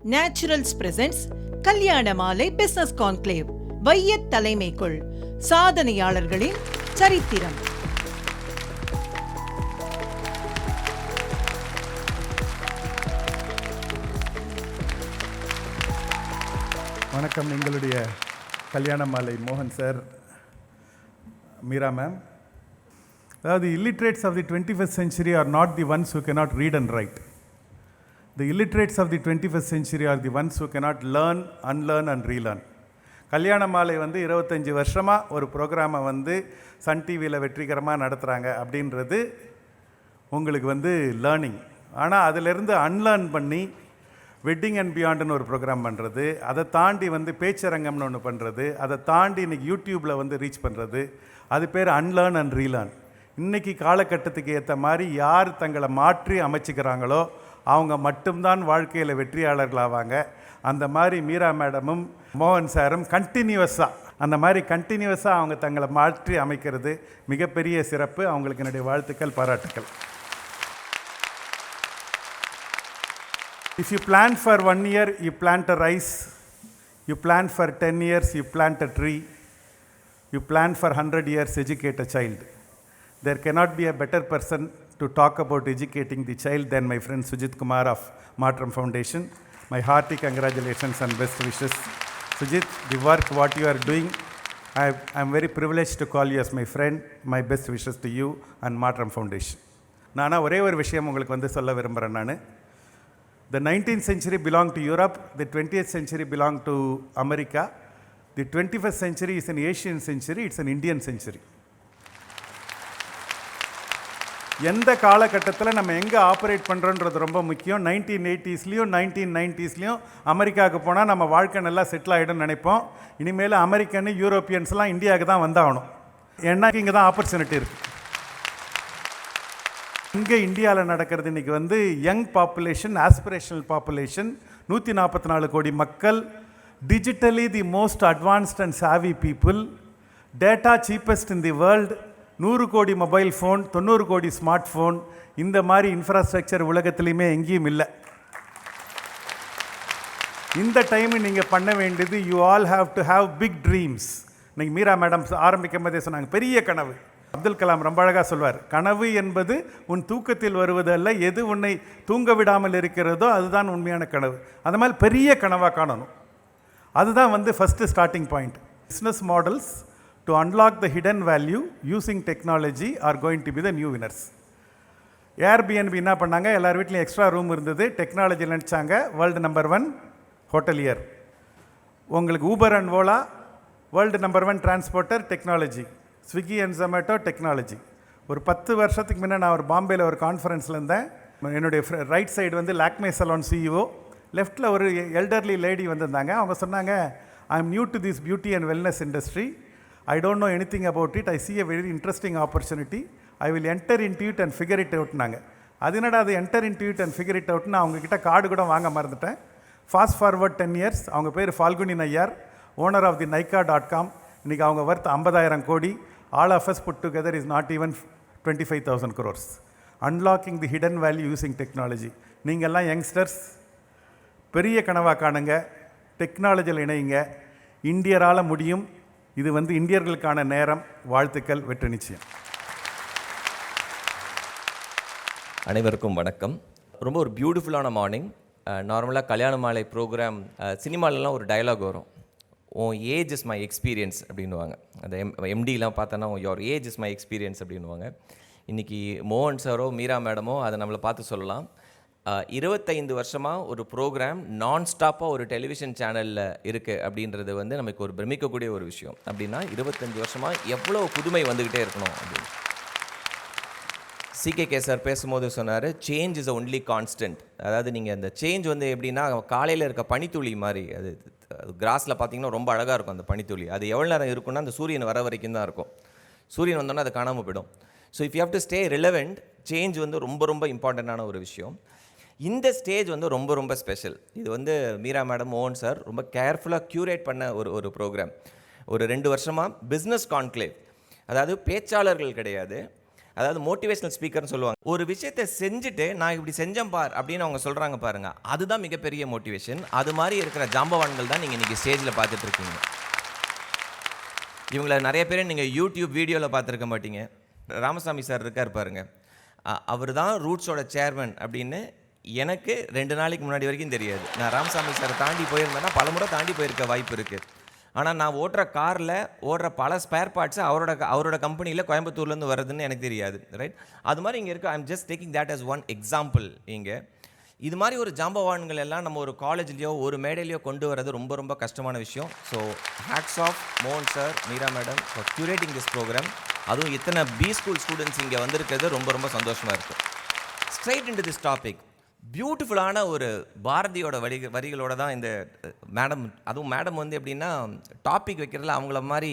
Naturals presence கல்யாண மாலை business conclave வையத் தலைமைக்குள் சாதனையாளர்களின் சரித்திரம். வணக்கம் எங்களுடைய கல்யாண மாலை மோகன் சார் மீரா மேம் அதாவது illiterates of the twenty first century are not the ones who cannot read and write the illiterates of the twenty first century are the ones who cannot learn unlearn and relearn Kalyana Malai வந்து இருபத்தஞ்சி வருஷமாக ஒரு ப்ரோக்ராமை வந்து Sun டிவியில் வெற்றிகரமாக நடத்துகிறாங்க அப்படின்றது உங்களுக்கு வந்து லேர்னிங் ஆனால் அதிலிருந்து அன்லேர்ன் பண்ணி வெட்டிங் அண்ட் பியாண்டுன்னு ஒரு ப்ரோக்ராம் பண்ணுறது அதை தாண்டி வந்து பேச்சரங்கம்னு ஒன்று பண்ணுறது அதை தாண்டி இன்றைக்கி யூடியூப்பில் வந்து ரீச் பண்ணுறது அது பேர் அன்லேர்ன் அண்ட் ரீலேர்ன் இன்றைக்கி காலகட்டத்துக்கு ஏற்ற மாதிரி யார் தங்களை மாற்றி அமைச்சிக்கிறாங்களோ அவங்க மட்டும்தான் வாழ்க்கையில் வெற்றியாளர்கள் ஆவாங்க அந்த மாதிரி மீரா மேடமும் மோகன் சாரும் கண்டினியூவஸாக அந்த மாதிரி கண்டினியூவஸாக அவங்க தங்களை மாற்றி அமைக்கிறது மிகப்பெரிய சிறப்பு. அவங்களுக்கு என்னுடைய வாழ்த்துக்கள் பாராட்டுக்கள். If you plan for one year you plant a rice you plan for ten years you plant a tree you plan for hundred years educate a child there cannot be a better person to talk about educating the child than my friend Sujit Kumar of Matram Foundation. My hearty congratulations and best wishes. Sujit, the work what you are doing, I am very privileged to call you as my friend. My best wishes to you and Matram Foundation. நானா ஒரே ஒரு விஷயம் உங்களுக்கு வந்து சொல்ல விரும்புகிறேன் நான் The 19th century belonged to Europe, the 20th century belonged to America. The 21st century is an Asian century, it's an Indian century. எந்த காலகட்டத்தில் நம்ம எங்கே ஆப்ரேட் பண்ணுறோன்றது ரொம்ப முக்கியம். நைன்டீன் எயிட்டிஸ்லேயும் நைன்டீன் நைன்ட்டீஸ்லேயும் அமெரிக்காவுக்கு போனால் நம்ம வாழ்க்கை நல்லா செட்டில் ஆகிடும்னு நினைப்போம். இனிமேல் அமெரிக்கனு யூரோப்பியன்ஸ்லாம் இந்தியாவுக்கு தான் வந்தாகணும். ஏன்னா இங்கே தான் ஆப்பர்ச்சுனிட்டி இருக்குது இங்கே இந்தியாவில் நடக்கிறது இன்றைக்கி வந்து யங் பாப்புலேஷன் ஆஸ்பிரேஷனல் பாப்புலேஷன் நூற்றி நாற்பத்தி நாலு கோடி மக்கள் digitally the most advanced and savvy people data cheapest in the world நூறு கோடி மொபைல் ஃபோன் தொண்ணூறு கோடி ஸ்மார்ட் ஃபோன் இந்த மாதிரி இன்ஃப்ராஸ்ட்ரக்சர் உலகத்துலேயுமே எங்கேயும் இல்லை. இந்த டைம் நீங்கள் பண்ண வேண்டியது you all have to have big dreams இன்னைக்கு மீரா மேடம் ஆரம்பிக்கும் போதே சொன்னாங்க பெரிய கனவு. அப்துல் கலாம் ரொம்ப அழகாக சொல்வார் கனவு என்பது உன் தூக்கத்தில் வருவதல்ல எது உன்னை தூங்க விடாமல் இருக்கிறதோ அதுதான் உண்மையான கனவு. அந்த மாதிரி பெரிய கனவாக காணணும். அதுதான் வந்து first starting point business models to unlock the hidden value using technology are going to be the new winners Airbnb என்ன பண்ணாங்க? எல்லார் வீட்லையும் எக்ஸ்ட்ரா ரூம் இருந்தது. டெக்னாலஜி நினச்சாங்க. வேர்ல்டு நம்பர் ஒன் ஹோட்டலியர் உங்களுக்கு Uber and Ola world number one transporter technology Swiggy and Zomato technology ஒரு பத்து வருஷத்துக்கு முன்னே நான் ஒரு பாம்பேயில் ஒரு கான்ஃபரன்ஸில் இருந்தேன். என்னுடைய ரைட் சைடு வந்து லாக்மே சலோன் சிஇஓ லெஃப்ட்டில் ஒரு எல்டர்லி லேடி வந்திருந்தாங்க. அவங்க சொன்னாங்க I am new to this beauty and wellness industry I don't know anything about it I see a very interesting opportunity I will enter in to it and figure it அவுட்னாங்க அது என்னடா அது enter in to it and figure it அவுட்னு அவங்கக்கிட்ட card கூட வாங்க மறந்துட்டேன். Fast forward ten years அவங்க பேர் Falguni Nayar owner of the Nykaa dot com இன்றைக்கி அவங்க ஒர்த் ஐம்பதாயிரம் கோடி. All of us put together is not even twenty five thousand crores unlocking the hidden value using technology நீங்கள்லாம் youngsters பெரிய கனவாக காணுங்க. டெக்னாலஜியில் இணையுங்க. இந்தியரால் முடியும். இது வந்து இந்தியர்களுக்கான நேரம் வாழ்த்துக்கள் வெற்றி நிச்சயம். அனைவருக்கும் வணக்கம். ரொம்ப ஒரு பியூட்டிஃபுல்லான மார்னிங் நார்மலாக கல்யாண மாலை ப்ரோக்ராம் சினிமாலலாம் ஒரு டயலாக் வரும். உன் ஏஜ் இஸ் மை எக்ஸ்பீரியன்ஸ் அப்படின்னுவாங்க. அந்த எம் எம்டிலாம் பார்த்தோன்னா your age is my experience அப்படின்னுவாங்க. இன்றைக்கி மோகன் சாரோ மீரா மேடமோ அதை நம்மளை பார்த்து சொல்லலாம். இருபத்தைந்து வருஷமாக ஒரு ப்ரோக்ராம் நான் ஸ்டாப்பாக ஒரு டெலிவிஷன் சேனலில் இருக்குது அப்படின்றது வந்து நமக்கு ஒரு பிரமிக்கக்கூடிய ஒரு விஷயம். அப்படின்னா இருபத்தஞ்சி வருஷமாக எவ்வளோ புதுமை வந்துக்கிட்டே இருக்கணும் அப்படின்னு. சிகேகே சார் பேசும்போது சொன்னார் சேஞ்ச் இஸ் ஒன்லி கான்ஸ்டன்ட் அதாவது நீங்கள் அந்த சேஞ்ச் வந்து எப்படின்னா காலையில் இருக்க பனித்துளி மாதிரி அது கிராஸில் பார்த்தீங்கன்னா ரொம்ப அழகாக இருக்கும் அந்த பனித்துளி. அது எவ்வளோ நேரம் இருக்குன்னா அந்த சூரியன் வர வரைக்கும் தான் இருக்கும். சூரியன் வந்தோன்னா அது காணாமல் போயிடும். So if you have to stay relevant change வந்து ரொம்ப ரொம்ப இம்பார்ட்டண்ட்டான ஒரு விஷயம். இந்த ஸ்டேஜ் வந்து ரொம்ப ரொம்ப ஸ்பெஷல். இது வந்து மீரா மேடம் மோகன் சார் ரொம்ப கேர்ஃபுல்லாக க்யூரேட் பண்ண ஒரு ஒரு ப்ரோக்ராம் ஒரு ரெண்டு வருஷமாக பிஸ்னஸ் கான்க்ளேவ் அதாவது பேச்சாளர்கள் கிடையாது. அதாவது மோட்டிவேஷனல் ஸ்பீக்கர்னு சொல்லுவாங்க. ஒரு விஷயத்தை செஞ்சுட்டு நான் இப்படி செஞ்சேன் பார் அப்படின்னு அவங்க சொல்கிறாங்க பாருங்கள் அதுதான் மிகப்பெரிய மோட்டிவேஷன் அது மாதிரி இருக்கிற ஜாம்பவான்கள் தான் நீங்கள் இன்றைக்கி ஸ்டேஜில் பார்த்துட்டு இருக்கீங்க. இவங்கள நிறைய பேர் நீங்கள் யூடியூப் வீடியோவில் பார்த்துருக்க மாட்டீங்க. ராமசாமி சார் இருக்கார் பாருங்க. அவர் தான் ரூட்ஸோட சேர்மன் அப்படின்னு எனக்கு ரெண்டு நாளைக்கு முன்னாடி வரைக்கும் தெரியாது. நான் ராமசாமி சாரை தாண்டி போயிருந்தேன்னா பலமுறை தாண்டி போயிருக்க வாய்ப்பு இருக்குது ஆனால் நான் ஓட்டுற காரில் ஓடுற பல ஸ்பேர் பார்ட்ஸ் அவரோட அவரோட கம்பெனியில் கோயம்புத்தூர்லேருந்து வருதுன்னு எனக்கு தெரியாது ரைட் அது மாதிரி இங்கே இருக்க I'm just taking that as one example இங்கே. இது மாதிரி ஒரு ஜாம்பவான்கள் எல்லாம் நம்ம ஒரு காலேஜ்லேயோ ஒரு மேடையிலையோ கொண்டு வரது ரொம்ப ரொம்ப கஷ்டமான விஷயம். ஸோ ஹேட்ஸ் ஆஃப் மோகன் sir Meera madam for curating this programme அதுவும் இத்தனை பி ஸ்கூல் ஸ்டூடெண்ட்ஸ் இங்கே வந்திருக்கிறது ரொம்ப ரொம்ப சந்தோஷமாக இருக்குது ஸ்ட்ரைட் இன்டு திஸ் டாபிக் பியூட்டிஃபுல்லான ஒரு பாரதியோட வரி வரிகளோட தான் இந்த மேடம் அதுவும் மேடம் வந்து எப்படின்னா டாபிக் வைக்கிறதுல அவங்கள மாதிரி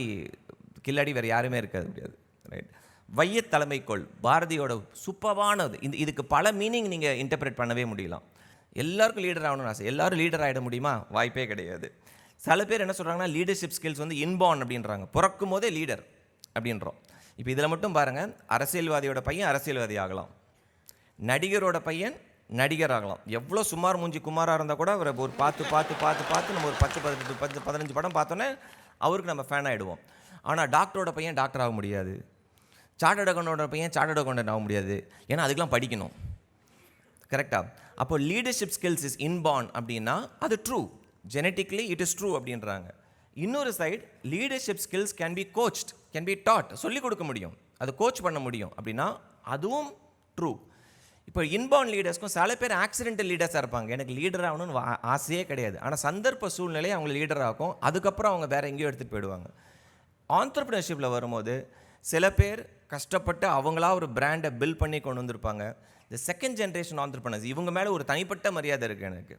கில்லாடி வேறு யாருமே இருக்காது முடியாது ரைட் வையத் தலைமைக்கோள் பாரதியோட சூப்பரானது இந்த இதுக்கு பல மீனிங் நீங்கள் இன்டர்பிரேட் பண்ணவே முடியலாம். எல்லாருக்கும் லீடர் ஆகணும்னு ஆசை. எல்லாரும் லீடர் ஆகிட முடியுமா? வாய்ப்பே கிடையாது. சில பேர் என்ன சொல்கிறாங்கன்னா லீடர்ஷிப் ஸ்கில்ஸ் வந்து இன்பான் அப்படின்றாங்க. பிறக்கும் போதே லீடர் அப்படின்றோம். இப்போ இதில் மட்டும் பாருங்கள் அரசியல்வாதியோட பையன் அரசியல்வாதி ஆகலாம். நடிகரோட பையன் நடிகர் ஆகலாம் எவ்வளோ சுமார் மூஞ்சி குமாராக இருந்தால் கூட அவரை ஒரு பார்த்து பார்த்து பார்த்து பார்த்து நம்ம ஒரு பத்து பதினெட்டு பத்து பதினஞ்சு படம் பார்த்தோன்னே அவருக்கு நம்ம ஃபேன் ஆகிடுவோம் ஆனால் டாக்டரோட பையன் டாக்டர் ஆக முடியாது. சார்ட்டர்ட் அக்கௌண்டோட பையன் சார்ட்டர்ட் அக்கௌண்டன்ட் ஆக முடியாது. ஏன்னா அதுக்கெலாம் படிக்கணும். கரெக்டாக அப்போ லீடர்ஷிப் ஸ்கில்ஸ் இஸ் இன்பார்ன் அப்படின்னா அது true genetically it is true அப்படின்றாங்க. இன்னொரு side leadership skills can be coached can be taught சொல்லிக் கொடுக்க முடியும். அது கோச் பண்ண முடியும் அப்படின்னா அதுவும் ட்ரூ இப்போ இன்பார்ன் லீடர்ஸ்க்கும் சில பேர் ஆக்சிடென்டல் லீடர்ஸாக இருப்பாங்க. எனக்கு லீடர் ஆகணும்னு ஆசையே கிடையாது. ஆனால் சந்தர்ப்ப சூழ்நிலை அவங்க லீடர் ஆகும் அதுக்கப்புறம் அவங்க வேறு எங்கேயோ எடுத்துகிட்டு போயிடுவாங்க. ஆண்டர்பிரினர்ஷிப்பில் வரும்போது சில பேர் கஷ்டப்பட்டு அவங்களா ஒரு பிராண்டை பில் பண்ணி கொண்டு வந்திருப்பாங்க. இந்த செகண்ட் ஜென்ரேஷன் ஆண்டர்பிரினர்ஸ் இவங்க மேலே ஒரு தனிப்பட்ட மரியாதை இருக்குது எனக்கு.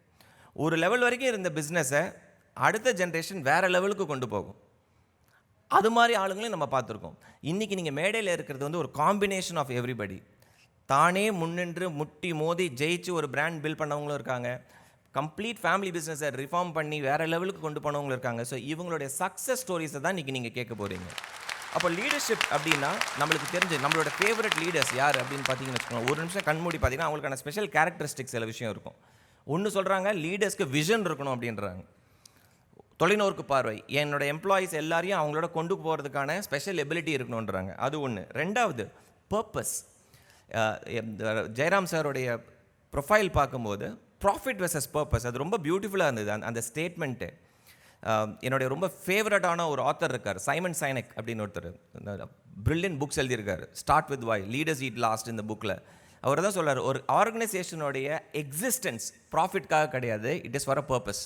ஒரு லெவல் வரைக்கும் இருந்த பிஸ்னஸை அடுத்த ஜென்ரேஷன் வேறு லெவலுக்கு கொண்டு போகும். அது மாதிரி ஆளுங்களையும் நம்ம பார்த்துருக்கோம். இன்றைக்கி நீங்கள் மேடையில் இருக்கிறது வந்து ஒரு காம்பினேஷன் ஆஃப் எவ்ரிபடி தானே முன்னின்று முட்டி மோதி ஜெயிச்சு ஒரு பிராண்ட் பில்ட் பண்ணவங்களும் இருக்காங்க. கம்ப்ளீட் ஃபேமிலி பிஸ்னஸை ரிஃபார்ம் பண்ணி வேறு லெவலுக்கு கொண்டு போனவங்களும் இருக்காங்க. ஸோ இவங்களுடைய சக்ஸஸ் ஸ்டோரிஸை தான் இன்றைக்கி நீங்கள் கேட்க போகிறீங்க அப்போ லீடர்ஷிப் அப்படின்னா நம்மளுக்கு தெரிஞ்சு நம்மளோட ஃபேவரட் லீடர்ஸ் யார் அப்படின்னு பார்த்தீங்கன்னு வச்சுக்கோங்க ஒரு நிமிஷம் கண்மூடி பார்த்தீங்கன்னா அவங்களுக்கான ஸ்பெஷல் கேரக்டரிஸ்டிக்ஸ் சில விஷயம் இருக்கும். ஒன்று சொல்கிறாங்க லீடர்ஸ்க்கு விஷன் இருக்கணும் அப்படின்றாங்க. தொலைநோக்கு பார்வை. என்னோட எம்ப்ளாயீஸ் எல்லாரையும் அவங்களோட கொண்டு போகிறதுக்கான ஸ்பெஷல் எபிலிட்டி இருக்கணுன்றாங்க அது ஒன்று ரெண்டாவது பர்பஸ் ஜெயராம் சாருடைய ப்ரொஃபைல் பார்க்கும்போது ப்ராஃபிட் வெர்சஸ் பர்பஸ் அது ரொம்ப பியூட்டிஃபுல்லாக இருந்தது. அந்த அந்த ஸ்டேட்மெண்ட்டு என்னுடைய ரொம்ப ஃபேவரட்டான ஒரு ஆத்தர் இருக்கார் சைமன் சைனக் அப்படின்னு ஒருத்தர். பிரில்லியன் புக்ஸ் எழுதியிருக்கார். Start with why leaders eat last இந்த புக்கில் அவர் தான் சொல்கிறார் ஒரு ஆர்கனைசேஷனுடைய எக்ஸிஸ்டன்ஸ் ப்ராஃபிட்காக கிடையாது it is for a purpose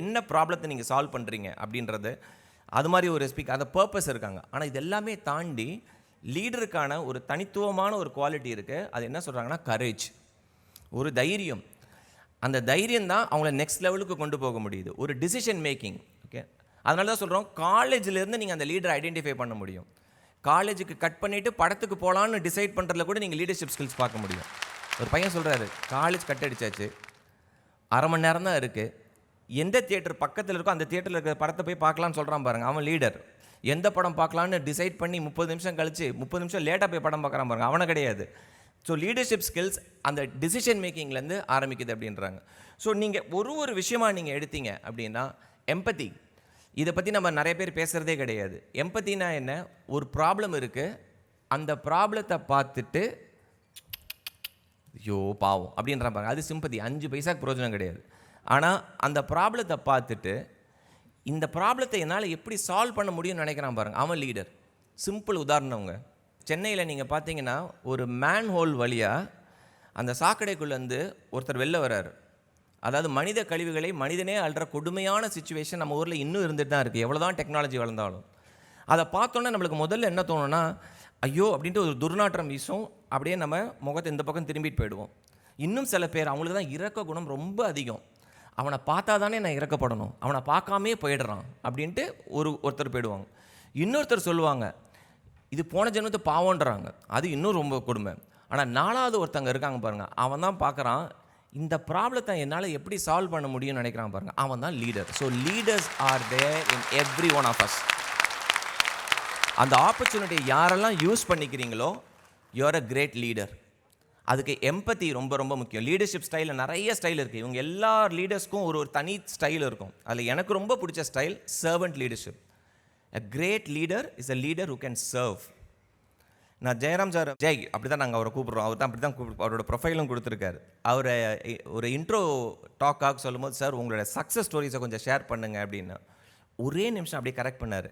என்ன ப்ராப்ளத்தை நீங்கள் சால்வ் பண்ணுறீங்க அப்படின்றது அது மாதிரி ஒரு ஸ்பீக் அதை பர்பஸ் இருக்காங்க. ஆனால் இது எல்லாமே தாண்டி லீடருக்கான ஒரு தனித்துவமான ஒரு குவாலிட்டி இருக்குது அது என்ன சொல்கிறாங்கன்னா கரேஜ் ஒரு தைரியம். அந்த தைரியம் தான் அவங்கள நெக்ஸ்ட் லெவலுக்கு கொண்டு போக முடியுது. ஒரு டிசிஷன் மேக்கிங் ஓகே அதனால தான் சொல்கிறோம் காலேஜிலேருந்து நீங்கள் அந்த லீடரை ஐடென்டிஃபை பண்ண முடியும். காலேஜுக்கு கட் பண்ணிவிட்டு படத்துக்கு போகலான்னு டிசைட் பண்ணுறதுல கூட நீங்கள் லீடர்ஷிப் ஸ்கில்ஸ் பார்க்க முடியும். ஒரு பையன் சொல்கிறாரு காலேஜ் கட் அடிச்சாச்சு. அரை மணி நேரம் தான் இருக்குது எந்த தியேட்டர் பக்கத்தில் இருக்கோ அந்த தியேட்டரில் இருக்கிற படத்தை போய் பார்க்கலான்னு சொல்கிறான் பாருங்கள் அவன் லீடர் எந்த படம் பார்க்கலான்னு டிசைட் பண்ணி முப்பது நிமிஷம் கழிச்சு முப்பது நிமிஷம் லேட்டாக போய் படம் பார்க்குறான் பாருங்க. அவனை கிடையாது. ஸோ லீடர்ஷிப் ஸ்கில்ஸ் அந்த டிசிஷன் மேக்கிங்லேருந்து ஆரம்பிக்குது அப்படின்றாங்க. ஸோ நீங்கள் ஒரு ஒரு விஷயமாக நீங்கள் எடுத்தீங்க அப்படின்னா எம்பத்தி இதை பற்றி நம்ம நிறைய பேர் பேசுகிறதே கிடையாது. எம்பத்தினா என்ன? ஒரு ப்ராப்ளம் இருக்குது அந்த ப்ராப்ளத்தை பார்த்துட்டு ஐயோ பாவம் அப்படின்ற பாருங்க. அது சிம்பதி அஞ்சு பைசாக்கு பிரயோஜனம் கிடையாது. ஆனால் அந்த ப்ராப்ளத்தை பார்த்துட்டு இந்த ப்ராப்ளத்தை என்னால் எப்படி சால்வ் பண்ண முடியும்னு நினைக்கிறான் பாருங்க. அவன் லீடர் சிம்பிள் உதாரணங்க சென்னையில் நீங்கள் பார்த்தீங்கன்னா ஒரு மேன் ஹோல் வழியாக அந்த சாக்கடைக்குள்ளேருந்து ஒருத்தர் வெளில வர்றாரு. அதாவது மனித கழிவுகளை மனிதனே அல்ற கொடுமையான சுச்சுவேஷன் நம்ம ஊரில் இன்னும் இருந்துட்டு தான் இருக்குது எவ்வளோ தான் டெக்னாலஜி வளர்ந்தாலும். அதை பார்த்தோன்னே நம்மளுக்கு முதல்ல என்ன தோணும்னா ஐயோ அப்படின்ட்டு ஒரு துர்நாற்றம் வீசும். அப்படியே நம்ம முகத்தை இந்த பக்கம் திரும்பிட்டு போயிடுவோம். இன்னும் சில பேர் அவங்களுக்கு தான் இறக்க குணம் ரொம்ப அதிகம். அவனை பார்த்தா தானே நான் இறக்கப்படணும். அவனை பார்க்காமே போயிடுறான் அப்படின்ட்டு ஒரு ஒருத்தர் போயிடுவாங்க. இன்னொருத்தர் சொல்லுவாங்க இது போன ஜென்மத்தை பாவம்ன்றாங்க அது இன்னும் ரொம்ப கொடுமை. ஆனால் நாலாவது ஒருத்தங்க இருக்காங்க பாருங்கள் அவன் தான் பார்க்குறான் இந்த ப்ராப்ளத்தை என்னால் எப்படி சால்வ் பண்ண முடியும்னு நினைக்கிறான் பாருங்கள் அவன் தான் leader so leaders are there in every one of us அந்த ஆப்பர்ச்சுனிட்டியை யாரெல்லாம் use பண்ணிக்கிறீங்களோ you are a great leader அதுக்கு எம்பத்தி ரொம்ப ரொம்ப முக்கியம். லீடர்ஷிப் ஸ்டைலில் நிறைய ஸ்டைல் இருக்குது இவங்க எல்லா லீடர்ஸ்க்கும் ஒரு ஒரு தனி ஸ்டைல் இருக்கும். அதில் எனக்கு ரொம்ப பிடிச்ச style servant leadership a great leader is a leader who can serve நான் ஜெயராம் சார் ஜெய் அப்படி தான் நாங்கள் அவரை கூப்பிட்றோம். அவர் தான் அப்படி தான் கூப்பிடு அவரோட ப்ரொஃபைலும் கொடுத்துருக்காரு. அவரை ஒரு இன்ட்ரோ டாக்காக சொல்லும்போது சார் உங்களோட சக்ஸஸ் ஸ்டோரிஸை கொஞ்சம் ஷேர் பண்ணுங்க அப்படின்னு. ஒரே நிமிஷம் அப்படியே கரெக்ட் பண்ணார்.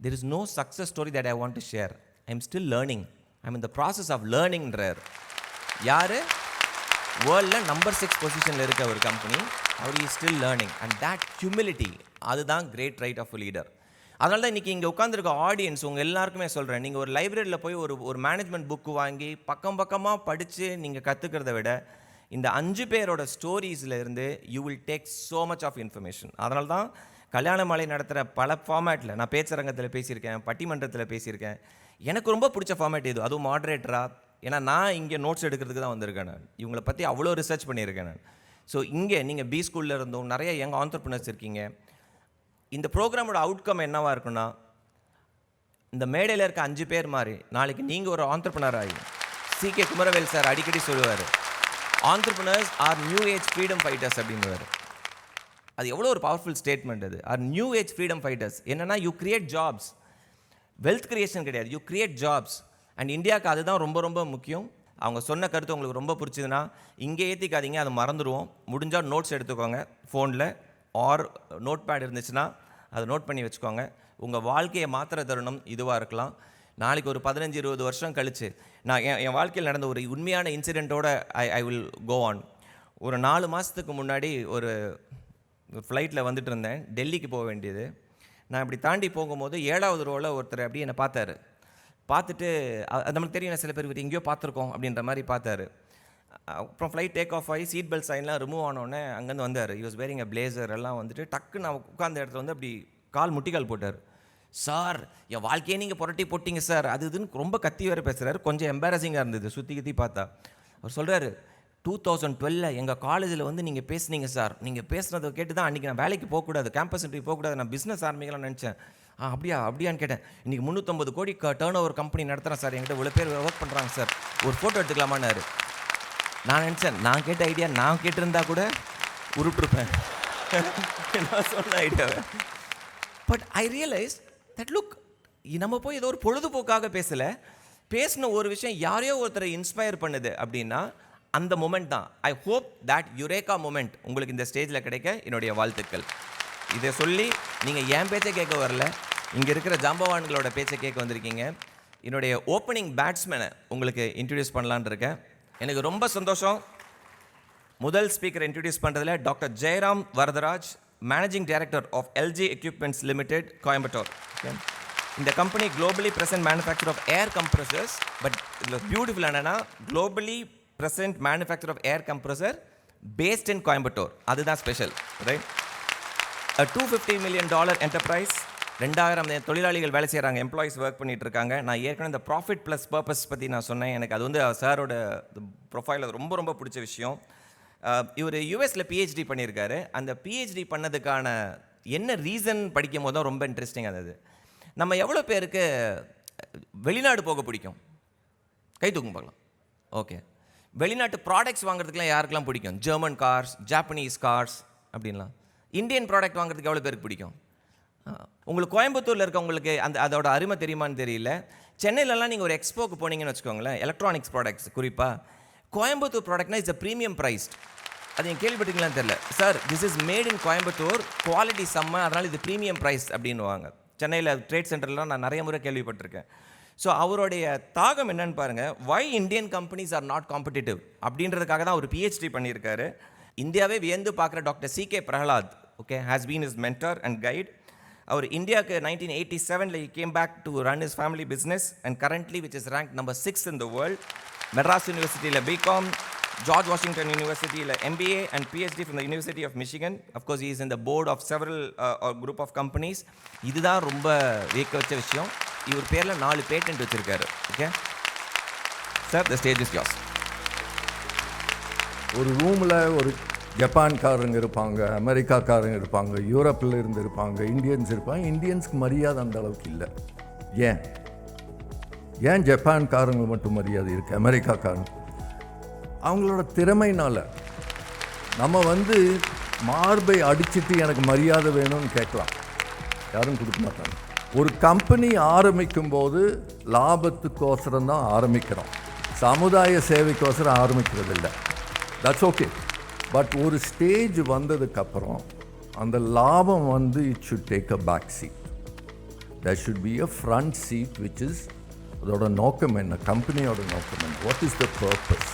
There is no success story that I want to share I am still learning I am இந்த ப்ராசஸ் ஆஃப் லேர்னிங்ன்றார் யார்? வேர்ல்டில் நம்பர் சிக்ஸ் பொசிஷனில் இருக்க ஒரு company our is still learning and that humility அதுதான் கிரேட் ரைட் ஆஃப் லீடர் அதனால தான் இன்றைக்கி இங்கே உட்காந்துருக்க ஆடியன்ஸ் உங்கள் எல்லாருக்குமே சொல்கிறேன் நீங்கள் ஒரு லைப்ரரியில் போய் ஒரு ஒரு மேனேஜ்மெண்ட் புக்கு வாங்கி பக்கம் பக்கமாக படித்து நீங்கள் கற்றுக்கிறத விட இந்த அஞ்சு பேரோட ஸ்டோரீஸில் இருந்து you will take so much of information அதனால தான் கல்யாண மாலை நடத்துகிற பல ஃபார்மேட்டில் நான் பேச்சரங்கத்தில் பேசியிருக்கேன் பட்டிமன்றத்தில் பேசியிருக்கேன். எனக்கு ரொம்ப பிடிச்ச ஃபார்மேட் இது. அதுவும் மாட்ரேட்டராக ஏன்னா நான் இங்கே நோட்ஸ் எடுக்கிறதுக்கு தான் வந்திருக்கேன் நான். இவங்களை பற்றி அவ்வளோ ரிசர்ச் பண்ணியிருக்கேன் நான். ஸோ இங்கே நீங்கள் பி ஸ்கூலில் இருந்தும் நிறைய யங் ஆண்டர்பிரினர்ஸ் இருக்கீங்க. இந்த ப்ரோக்ராமோட அவுட்கம் என்னவாக இருக்குன்னா இந்த மேடையில் இருக்க அஞ்சு பேர் மாதிரி நாளைக்கு நீங்கள் ஒரு ஆண்டர்பிரினர் ஆகி சி கே குமரவேல் சார் அடிக்கடி சொல்லுவார் entrepreneurs are new age freedom fighters அப்படின்னுவார். அது எவ்வளோ ஒரு பவர்ஃபுல் ஸ்டேட்மெண்ட் அது. Are new age freedom fighters என்னன்னா you create jobs wealth creation கிடையாது. யூ கிரியேட் ஜாப்ஸ் அண்ட் இந்தியாவுக்கு அதுதான் ரொம்ப ரொம்ப முக்கியம். அவங்க சொன்ன கருத்து உங்களுக்கு ரொம்ப பிடிச்சதுன்னா இங்கே ஏற்றிக்காதீங்க அதை மறந்துடுவோம் முடிஞ்சால் நோட்ஸ் எடுத்துக்கோங்க ஃபோனில் ஆர் நோட் பேட் இருந்துச்சுன்னா அதை நோட் பண்ணி வச்சுக்கோங்க. உங்கள் வாழ்க்கையை மாத்திர தருணம் இதுவாக இருக்கலாம். நாளைக்கு ஒரு பதினஞ்சு இருபது வருஷம் கழிச்சு நான் என் என் வாழ்க்கையில் நடந்த ஒரு உண்மையான இன்சிடெண்ட்டோட ஐ ஐ வில் கோ ஆன் ஒரு நாலு மாதத்துக்கு முன்னாடி ஒரு ஃப்ளைட்டில் வந்துட்டு இருந்தேன். டெல்லிக்கு போக வேண்டியது. நான் இப்படி தாண்டி போகும்போது ஏழாவது ரோவில் ஒருத்தர் அப்படியே என்னை பார்த்தாரு. பார்த்துட்டு நம்மளுக்கு அது தெரியும் சில பேர் இவர் எங்கேயோ பார்த்துருக்கோம் அப்படின்ற மாதிரி பார்த்தாரு. அப்புறம் ஃப்ளைட் டேக் ஆஃப் ஆகி சீட் பெல்ட் சைன்லாம் ரிமூவ் ஆனோடனே அங்கேருந்து வந்தார். யூஸ் வேரிங் அ பிளேசர் எல்லாம் வந்துட்டு டக்குன்னு நான் உட்காந்த இடத்துல வந்து அப்படி கால் முட்டிக்கால் போட்டார். சார் என் வாழ்க்கையே நீங்கள் புரட்டி போட்டிங்க சார் அது இதுன்னு ரொம்ப கத்தி வேறு பேசுகிறாரு கொஞ்சம் எம்பாரசிங்காக இருந்தது. சுற்றி கத்தி பார்த்தா. அவர் சொல்கிறாரு டூ தௌசண்ட் டுவெல்ல எங்கள் காலேஜில் வந்து நீங்கள் பேசுனீங்க சார் நீங்கள் பேசுனதை கேட்டு தான் அன்றைக்கி நான் வேலைக்கு போகக்கூடாது கேம்பஸ் இன்டர்வியூ போகக்கூடாது. நான் பிஸ்னஸ் ஆரம்பிக்கலாம்னு நினச்சேன். ஆ அப்படியா? அப்படியான்னு கேட்டேன். இன்றைக்கி முந்நூற்றம்பது கோடி டேர்ன் ஓவர் கம்பெனி நடத்துகிறேன் சார். என்கிட்ட இவ்வளோ பேர் ஒர்க் பண்ணுறாங்க சார். ஒரு ஃபோட்டோ எடுத்துக்கலாமான்னாரு. நான் நினச்சேன் நான் கேட்ட ஐடியா நான் கேட்டிருந்தா கூட உருப்பிருப்பேன் நான் சொன்ன ஐடியாவை but I realise that look நம்ம போய் ஏதோ ஒரு பொழுதுபோக்காக பேசலை. பேசின ஒரு விஷயம் யாரையோ ஒருத்தரை இன்ஸ்பயர் பண்ணுது அப்படின்னா அந்த மூமெண்ட் தான். I hope that eureka moment உங்களுக்கு இந்த ஸ்டேஜில் கிடைக்க என்னுடைய வாழ்த்துக்கள். இதை சொல்லி நீங்கள் என் பேச்சை கேட்க வரல. இங்கே இருக்கிற ஜாம்பவான்களோட பேச்சை கேட்க வந்திருக்கீங்க. என்னுடைய ஓப்பனிங் பேட்ஸ்மேனை உங்களுக்கு இன்ட்ரடியூஸ் பண்ணலான்னு இருக்கேன். எனக்கு ரொம்ப சந்தோஷம். முதல் ஸ்பீக்கர் இன்ட்ரடியூஸ் பண்ணுறதுல doctor Jayaram Varadaraj managing director of ELGI Equipments Limited Coimbatore. இந்த company globally present manufacturer of air compressors but இதில் பியூட்டிஃபுல் என்னன்னா globally present manufacturer of air compressor based in Coimbatore. அதுதான் special right two fifty million dollar enterprise ரெண்டாயிரம் தொழிலாளிகள் வேலை செய்கிறாங்க employees work பண்ணிட்டு இருக்காங்க நான் ஏற்கனவே இந்த ப்ராஃபிட் ப்ளஸ் பர்பஸ் பற்றி நான் சொன்னேன். எனக்கு அது வந்து சாரோட ப்ரொஃபைல் அது ரொம்ப ரொம்ப பிடிச்ச விஷயம். இவர் யூஎஸில் பிஹெச்டி பண்ணியிருக்காரு. அந்த பிஹெச்டி பண்ணதுக்கான என்ன ரீசன் படிக்கும் போது தான் ரொம்ப இன்ட்ரெஸ்டிங்காக இருந்தது. நம்ம எவ்வளோ பேருக்கு வெளிநாடு போக பிடிக்கும்? கை தூக்கும் பார்க்கலாம் ஓகே வெளிநாட்டு ப்ராடக்ட்ஸ் வாங்குறதுக்குலாம் யாருக்கெல்லாம் பிடிக்கும்? ஜெர்மன் கார்ஸ் ஜாப்பனீஸ் கார்ஸ் அப்படின்லாம். இந்தியன் ப்ராடக்ட் வாங்குறதுக்கு எவ்வளோ பேருக்கு பிடிக்கும்? உங்களுக்கு கோயம்புத்தூரில் இருக்கவங்களுக்கு அந்த அதோட அருமை தெரியுமான்னு தெரியல. சென்னையிலலாம் நீங்கள் ஒரு எக்ஸ்போக்கு போனீங்கன்னு வச்சுக்கோங்களேன் எலக்ட்ரானிக்ஸ் ப்ராடக்ட்ஸ் குறிப்பாக கோயம்புத்தூர் ப்ராடக்ட்னா இட்ஸ் அ ப்ரீமியம் ப்ரைஸ்ட் அது நீங்கள் கேள்விப்பட்டீங்களான்னு தெரியல. Sir this is made in Coimbatore quality செம்ம அதனால் இது ப்ரீமியம் ப்ரைஸ் அப்படின்னுவாங்க. சென்னையில் ட்ரேட் சென்டர்லாம் நான் நிறைய முறை கேள்விப்பட்டிருக்கேன். ஸோ அவருடைய தாகம் என்னன்னு பாருங்கள் why Indian companies are not competitive அப்படின்றதுக்காக தான் அவர் பிஹெச்டி பண்ணியிருக்காரு. இந்தியாவே வியந்து பார்க்குற doctor C K Prahalad okay has been his mentor and guide அவர் இந்தியாவுக்கு நைன்டீன் எயிட்டி செவனில் came back to run his family business and currently which is rank number six in the world Madras யூனிவர்சிட்டியில் BCom George Washington யூனிவர்சிட்டியில் MBA and PhD from the University of Michigan of course is in the board of several group of companies இதுதான் ரொம்ப வியக்க வச்ச விஷயம். இவர் பேரில் நாலு பேட்டன்ட் வச்சுருக்காரு. Okay sir the stage is as ஒரு ரூமில் ஒரு ஜப்பான்காரங்க இருப்பாங்க அமெரிக்காக்காரங்க இருப்பாங்க யூரோப்பில் இருந்து இருப்பாங்க இந்தியன்ஸ் இருப்பாங்க. இந்தியன்ஸ்க்கு மரியாதை அந்த அளவுக்கு இல்லை. ஏன்? ஏன் ஜப்பான்காரங்க மட்டும் மரியாதை இருக்குது அமெரிக்காக்காரங்க? அவங்களோட திறமைனால். நம்ம வந்து மார்பை அடிச்சிட்டு எனக்கு மரியாதை வேணும்னு கேட்கலாம். யாரும் கொடுக்க மாட்டாங்க. ஒரு கம்பெனி ஆரம்பிக்கும் போது லாபத்துக்கோசரம் தான் ஆரம்பிக்கிறோம். சமுதாய சேவைக்கோசரம் ஆரம்பிக்கிறது இல்லை தட்ஸ் ஓகே பட் ஒரு ஸ்டேஜ் வந்ததுக்கப்புறம் அந்த லாபம் வந்து it should take a back seat there should be a front seat which is அதோட நோக்கம் என்ன? கம்பெனியோட நோக்கம் என்ன? What is the purpose